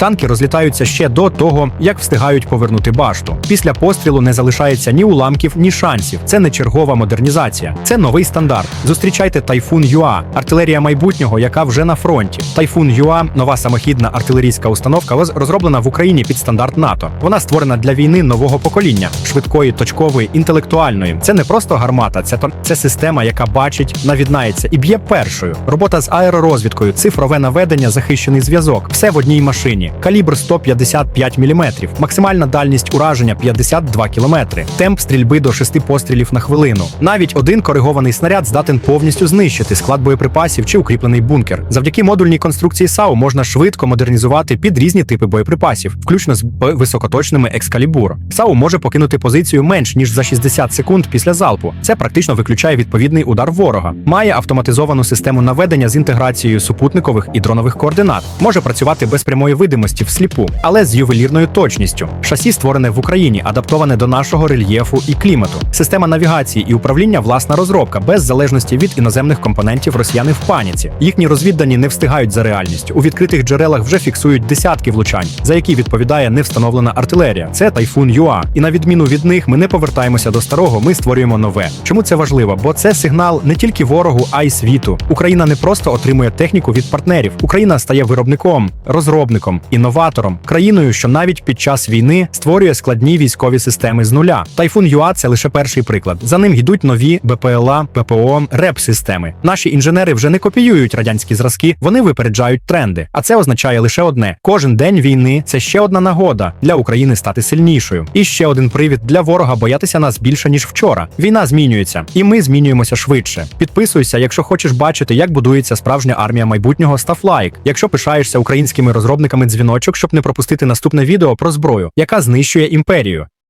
Танки розлітаються ще до того, як встигають повернути башту. Після пострілу не залишається ні уламків, ні шансів. Це не чергова модернізація, це новий стандарт. Зустрічайте Тайфун Юа, артилерія майбутнього, яка вже на фронті. Тайфун Юа нова самохідна артилерійська установка, розроблена в Україні під стандарт НАТО. Вона створена для війни нового покоління, швидкої, точкової, інтелектуальної. Це не просто гармата, це це система, яка бачить, навіднається і б'є першою. Робота з аеророзвідкою, цифрове наведення, захищений зв'язок. Все в одній машині. Калібр 155 мм, максимальна дальність ураження 52 км, темп стрільби до 6 пострілів на хвилину. Навіть один коригований снаряд здатен повністю знищити склад боєприпасів чи укріплений бункер. Завдяки модульній конструкції САУ можна швидко модернізувати під різні типи боєприпасів, включно з високоточними екскалібур. САУ може покинути позицію менш ніж за 60 секунд після залпу. Це практично виключає відповідний удар ворога. Має автоматизовану систему наведення з інтеграцією супутникових і дронових координат. Може працювати без прямої видимості всліпу, але з ювелірною точністю. Шасі створене в Україні, адаптоване до нашого рельєфу і клімату. Система навігації і управління власна розробка без залежності від іноземних компонентів росіяни в паніці. Їхні розвіддані не встигають за реальністю. У відкритих джерелах вже фіксують десятки влучань, за які відповідає невстановлена артилерія. Це тайфун Юа. І на відміну від них, ми не повертаємося до старого, ми створюємо нове. Чому це важливо? Бо це сигнал не тільки ворогу, а й світу. Україна не просто отримує техніку від партнерів. Україна стає виробником, розробником, інноватором, країною, що навіть під час війни створює складні військові системи з нуля. Тайфун Юа це лише перший приклад. За ним йдуть нові БПЛА, ППО, РЕП-системи. Наші інженери вже не копіюють радянські зразки, вони випереджають тренди. А це означає лише одне: кожен день війни це ще одна нагода для України стати сильнішою. І ще один привід для ворога боятися нас більше ніж вчора. Війна змінюється, і ми змінюємося швидше. Підписуйся, якщо хочеш бачити, як будується справжня армія майбутнього. Став лайк. Якщо пишаєшся українськими розробниками дзвіночок, щоб не пропустити наступне відео про зброю, яка знищує імперію.